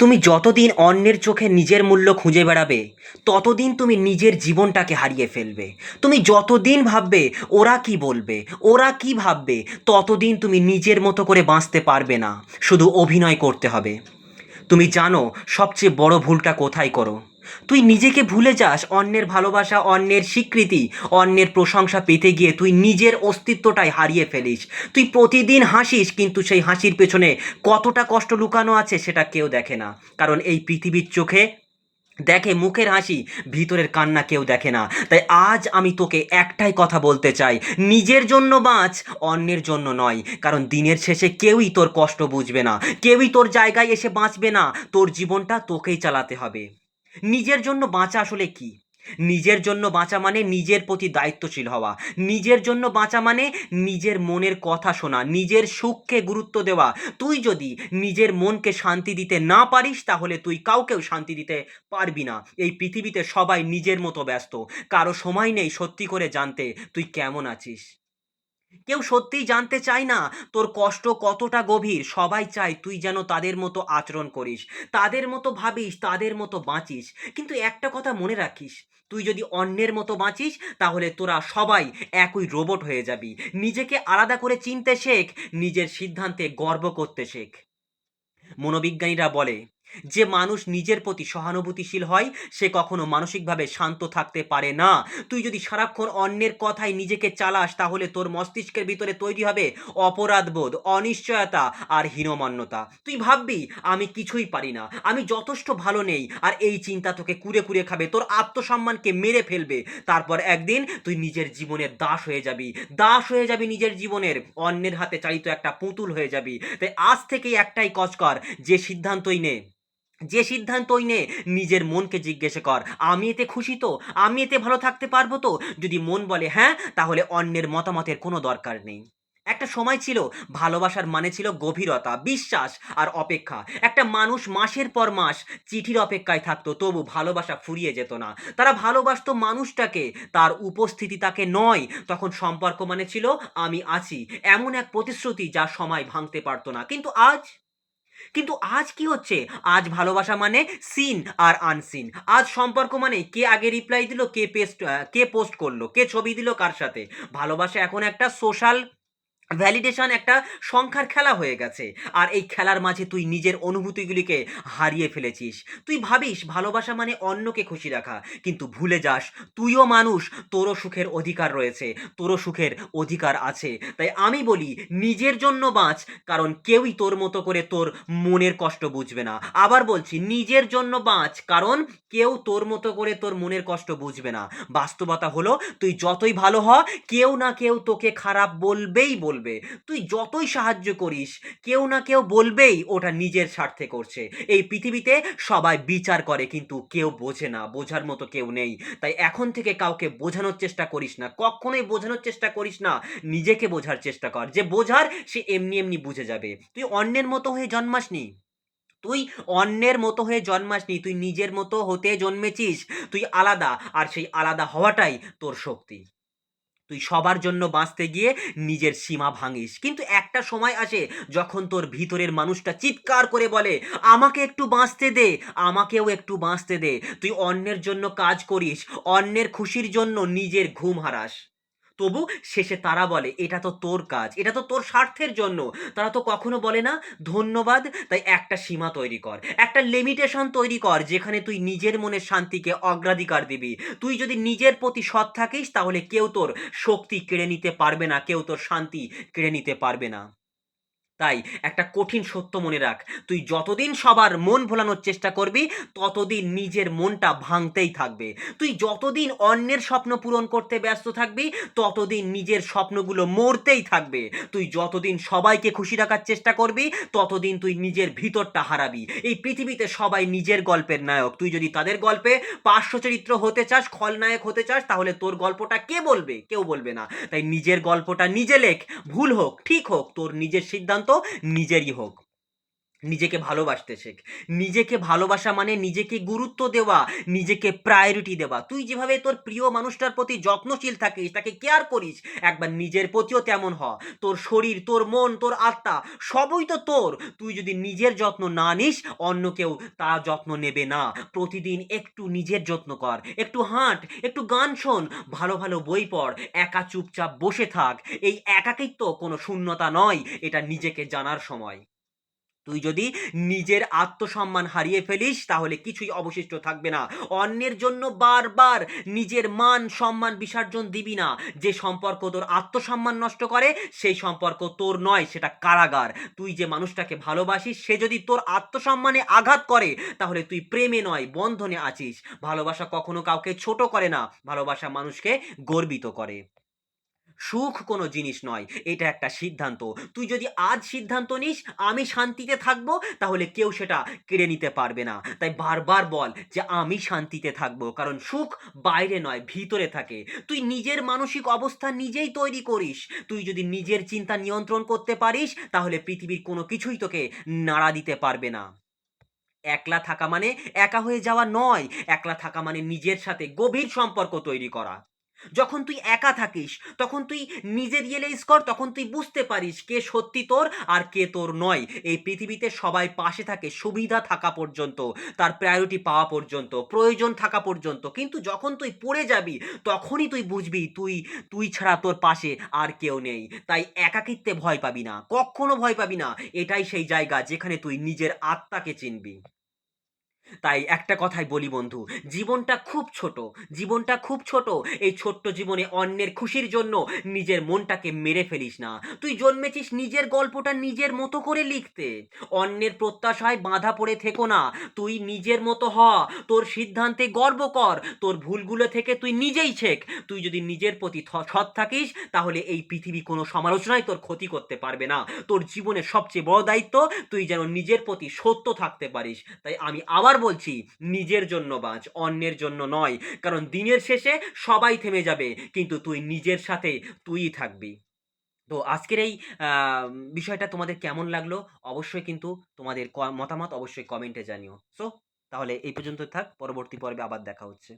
তুমি যতদিন অন্যের চোখে নিজের মূল্য খুঁজে বেড়াবে, ততদিন তুমি নিজের জীবনটাকে হারিয়ে ফেলবে। তুমি যতদিন ভাববে, ওরা কি বলবে, ওরা কি ভাববে, ততদিন তুমি নিজের মতো করে বাঁচতে পারবে না। শুধু অভিনয় করতে হবে। তুমি জানো, সবচেয়ে বড় ভুলটা কোথায় করো? তুই নিজেকে ভুলে যাস, অন্যের ভালোবাসা, অন্যের স্বীকৃতি, অন্যের প্রশংসা পেতে গিয়ে তুই নিজের অস্তিত্বটাই হারিয়ে ফেলিস। তুই প্রতিদিন হাসিস, কিন্তু সেই হাসির পেছনে কতটা কষ্ট লুকানো আছে সেটা কেউ দেখে না। কারণ এই পৃথিবীর চোখে দেখে মুখের হাসি, ভিতরের কান্না কেউ দেখে না। তাই আজ আমি তোকে একটাই কথা বলতে চাই, নিজের জন্য বাঁচ, অন্যের জন্য নয়। কারণ দিনের শেষে কেউই তোর কষ্ট বুঝবে না, কেউই তোর জায়গায় এসে বাঁচবে না, তোর জীবনটা তোকেই চালাতে হবে। নিজের জন্য বাঁচা আসলে কি? নিজের জন্য বাঁচা মানে নিজের প্রতি দায়িত্বশীল হওয়া। নিজের জন্য বাঁচা মানে নিজের মনের কথা শোনা, নিজের সুখকে গুরুত্ব দেওয়া। তুই যদি নিজের মনকে শান্তি দিতে না পারিস, তাহলে তুই কাউকেও শান্তি দিতে পারবি না। এই পৃথিবীতে সবাই নিজের মতো ব্যস্ত। কারও সময় নেই সত্যি করে জানতে। তুই কেমন আছিস? কেউ সত্যিই জানতে চায় না, তোর কষ্ট কতটা গভীর? সবাই চায় তুই যেন তাদের মতো আচরণ করিস, তাদের মতো ভাবিস, তাদের মতো বাঁচিস। কিন্তু একটা কথা মনে রাখিস, তুই যদি অন্যের মতো বাঁচিস, তাহলে তোরা সবাই একই রোবট হয়ে যাবি। নিজেকে আলাদা করে চিনতে শেখ, নিজের সিদ্ধান্তে গর্ব করতে শেখ। মনোবিজ্ঞানীরা বলে যে মানুষ নিজের প্রতি সহানুভূতিশীল হয়, সে কখনো মানসিকভাবে শান্ত থাকতে পারে না। তুই যদি সারাক্ষণ অন্যের কথায় নিজেকে চালাস, তাহলে তোর মস্তিষ্কের ভিতরে তৈরি হবে অপরাধবোধ, অনিশ্চয়তা আর হীনমান্যতা। তুই ভাববি, আমি কিছুই পারি না, আমি যথেষ্ট ভালো নেই, আর এই চিন্তা তোকে কুরে কুরে খাবে, তোর আত্মসম্মানকে মেরে ফেলবে। তারপর একদিন তুই নিজের জীবনের দাস হয়ে যাবি, দাস হয়ে যাবি নিজের জীবনের, অন্যের হাতে চালিত একটা পুতুল হয়ে যাবি। তাই আজ থেকেই একটাই কচ কর যে সিদ্ধান্তই নে। যে সিদ্ধান্তই নে, নিজের মনকে জিজ্ঞেস কর। আমি এতে খুশি তো? আমি এতে ভালো থাকতে পারব তো? যদি মন বলে হ্যাঁ তাহলে অন্যের মতামতের কোনো দরকার নেই। একটা সময় ছিল, ভালোবাসার মানে ছিল গভীরতা, বিশ্বাস আর অপেক্ষা। একটা মানুষ মাসের পর মাস চিঠির অপেক্ষায় থাকতো, তবু ভালোবাসা ফুরিয়ে যেত না। তারা ভালোবাসতো মানুষটাকে, তার উপস্থিতি তাকে নয়। তখন সম্পর্ক মানে ছিল, আমি আছি। এমন এক প্রতিশ্রুতি যা সময় ভাঙতে পারতো না। কিন্তু আজ কিন্তু আজ কি হচ্ছে? আজ ভালোবাসা মানে সিন আর আনসিন আজ সম্পর্ক মানে কে আগে রিপ্লাই দিল, কে পেস্ট কে পোস্ট করল, কে ছবি দিল কার সাথে? ভালোবাসা এখন একটা সোশ্যাল ভ্যালিডেশন একটা সংখ্যার খেলা হয়ে গেছে। আর এই খেলার মাঝে তুই নিজের অনুভূতিগুলিকে হারিয়ে ফেলেছিস। তুই ভাবিস ভালোবাসা মানে অন্যকে খুশি রাখা, কিন্তু ভুলে যাস তুইও মানুষ, তোরও সুখের অধিকার রয়েছে, তোরও সুখের অধিকার আছে। তাই আমি বলি, নিজের জন্য বাঁচ, কারণ কেউই তোর মতো করে তোর মনের কষ্ট বুঝবে না। আবার বলছি, নিজের জন্য বাঁচ, কারণ কেউ তোর মতো করে তোর মনের কষ্ট বুঝবে না। বাস্তবতা হলো, তুই যতই ভালো হ, কেউ না কেউ তোকে খারাপ বলবেই বলবে। তুই যতই সাহায্য করিস, কেউ না কেউ বলবেই ওটা নিজের স্বার্থে করছে। এই পৃথিবীতে সবাই বিচার করে, কিন্তু কেউ বোঝে না, বোঝার মতো কেউ নেই। তাই এখন থেকে কাউকে বোঝানোর চেষ্টা করিস না, কখনোই বোঝানোর চেষ্টা করিস না, নিজেকে বোঝার চেষ্টা কর। যে বোঝার, সে এমনি এমনি বুঝে যাবে। তুই অন্যের মতো হয়ে জন্মাসনি। তুই অন্যের মতো হয়ে জন্মাসনি, তুই নিজের মতো হতে জন্মেছিস, তুই আলাদা, আর সেই আলাদা হওয়াটাই তোর শক্তি। তুই সবার জন্য বাঁচতে গিয়ে নিজের সীমা ভাঙিস। কিন্তু একটা সময় আসে যখন তোর ভিতরের মানুষটা চিৎকার করে বলে, আমাকে একটু বাঁচতে দে, আমাকেও একটু বাঁচতে দে। তুই অন্যের জন্য কাজ করিস, অন্যের খুশির জন্য নিজের ঘুম হারাস। তবু শেষে তারা বলে, এটা তো তোর কাজ, এটা তো তোর স্বার্থের জন্য। তারা তো কখনো বলে না, ধন্যবাদ, তাই একটা সীমা তৈরি কর, একটা লিমিটেশন তৈরি কর, যেখানে তুই নিজের মনের শান্তিকে অগ্রাধিকার দিবি। তুই যদি নিজের প্রতি সৎ থাকিস, তাহলে কেউ তোর শক্তি কেড়ে নিতে পারবে না, কেউ তোর শান্তি কেড়ে নিতে পারবে না। তাই একটা কঠিন সত্য মনে রাখ। তুই যতদিন সবার মন ভোলানোর চেষ্টা করবি, ততদিন নিজের মনটা ভাঙতেই থাকবে। তুই যতদিন অন্যের স্বপ্ন পূরণ করতে ব্যস্ত থাকবি, ততদিন নিজের স্বপ্নগুলো মরতেই থাকবে। তুই যতদিন সবাইকে খুশি রাখার চেষ্টা করবি, ততদিন তুই নিজের ভিতরটা হারাবি। এই পৃথিবীতে সবাই নিজের গল্পের নায়ক। তুই যদি তাদের গল্পে পার্শ্ব চরিত্র হতে চাস, খলনায়ক হতে চাস, তাহলে তোর গল্পটা কে বলবে? কেউ বলবে না। তাই নিজের গল্পটা নিজে লেখ। ভুল হোক, ঠিক হোক, তোর নিজের সিদ্ধান্ত নিজেরই হোক। নিজেকে ভালোবাসতে শেখ। নিজেকে ভালোবাসা মানে নিজেকে গুরুত্ব দেওয়া, নিজেকে প্রায়োরিটি দেওয়া। তুই যেভাবে তোর প্রিয় মানুষটার প্রতি যত্নশীল থাকিস, তাকে কেয়ার করিস, একবার নিজের প্রতিও তেমন হ। তোর শরীর, তোর মন, তোর আত্মা, সবই তো তোর। তুই যদি নিজের যত্ন না নিস, অন্য কেউ তা যত্ন নেবে না। প্রতিদিন একটু নিজের যত্ন কর, একটু হাঁট, একটু গান শোন, ভালো ভালো বই পড়, একা চুপচাপ বসে থাক। এই একাকিত্ব কোনো শূন্যতা নয়, এটা নিজেকে জানার সময়। তুই যদি নিজের আত্মসম্মান হারিয়ে ফেলিস, তাহলে কিছুই অবশিষ্ট থাকবে না। অন্যের জন্য বারবার নিজের মান, সম্মান বিসর্জন দিবি না। যে সম্পর্ক তোর আত্মসম্মান নষ্ট করে, সেই সম্পর্ক তোর নয়, সেটা কারাগার। তুই যে মানুষটাকে ভালোবাসিস, সে যদি তোর আত্মসম্মানে আঘাত করে, তাহলে তুই প্রেমে নয়, বন্ধনে আছিস। ভালোবাসা কখনো কাউকে ছোট করে না, ভালোবাসা মানুষকে গর্বিত করে। সুখ কোনো জিনিস নয়, এটা একটা সিদ্ধান্ত। তুই যদি আজ সিদ্ধান্ত নিস, আমি শান্তিতে থাকব, তাহলে কেউ সেটা কেড়ে নিতে পারবে না। তাই বারবার বল যে, আমি শান্তিতে থাকব, কারণ সুখ বাইরে নয়, ভিতরে থাকে। তুই নিজের মানসিক অবস্থা নিজেই তৈরি করিস। তুই যদি নিজের চিন্তা নিয়ন্ত্রণ করতে পারিস, তাহলে পৃথিবীর কোনো কিছুই তোকে নাড়া দিতে পারবে না। একলা থাকা মানে একা হয়ে যাওয়া নয়, একলা থাকা মানে নিজের সাথে গভীর সম্পর্ক তৈরি করা। যখন তুই একা থাকিস, তখন তুই নিজে রিয়েলাইজ কর, তখন তুই বুঝতে পারিস কে সত্যি তোর আর কে তোর নয়। এই পৃথিবীতে সবাই পাশে থাকে, সুবিধা থাকা পর্যন্ত, তার প্রায়োরিটি পাওয়া পর্যন্ত, প্রয়োজন থাকা পর্যন্ত। কিন্তু যখন তুই পড়ে যাবি, তখনই তুই বুঝবি, তুই তুই ছাড়া তোর পাশে আর কেউ নেই। তাই একাকিত্বে ভয় পাবি না, কখনো ভয় পাবি না। এটাই সেই জায়গা যেখানে তুই নিজের আত্মাকে চিনবি। তাই একটা কথাই বলি বন্ধু, জীবনটা খুব ছোট, জীবনটা খুব ছোট, এই ছোট্ট জীবনে অন্যের খুশির জন্য নিজের মনটাকে মেরে ফেলিস না। তুই জন্মেছিস নিজের গল্পটা নিজের মতো করে লিখতে। অন্যের প্রত্যাশায় বাঁধা পড়ে থেকো না, তুই নিজের মতো হ, তোর সিদ্ধান্তে গর্ব কর, তোর ভুলগুলো থেকে তুই নিজেই শেখ। তুই যদি নিজের প্রতি সৎ থাকিস, তাহলে এই পৃথিবী কোনো সমালোচনায় তোর ক্ষতি করতে পারবে না। তোর জীবনের সবচেয়ে বড় দায়িত্ব, তুই যেন নিজের প্রতি সত্য থাকতে পারিস। তাই আমি আবার বলছি, নিজের জন্য বাঁচ, অন্যের জন্য নয়। কারণ দিনের শেষে সবাই থেমে যাবে, কিন্তু তুই নিজের সাথে তুই থাকবি। তো আজকের এই বিষয়টা তোমাদের কেমন লাগল? অবশ্যই কিন্তু তোমাদের মতামত অবশ্যই কমেন্টে জানিও। সো তাহলে এই পর্যন্ত থাক, পরবর্তী পর্বে আবার দেখা হচ্ছে।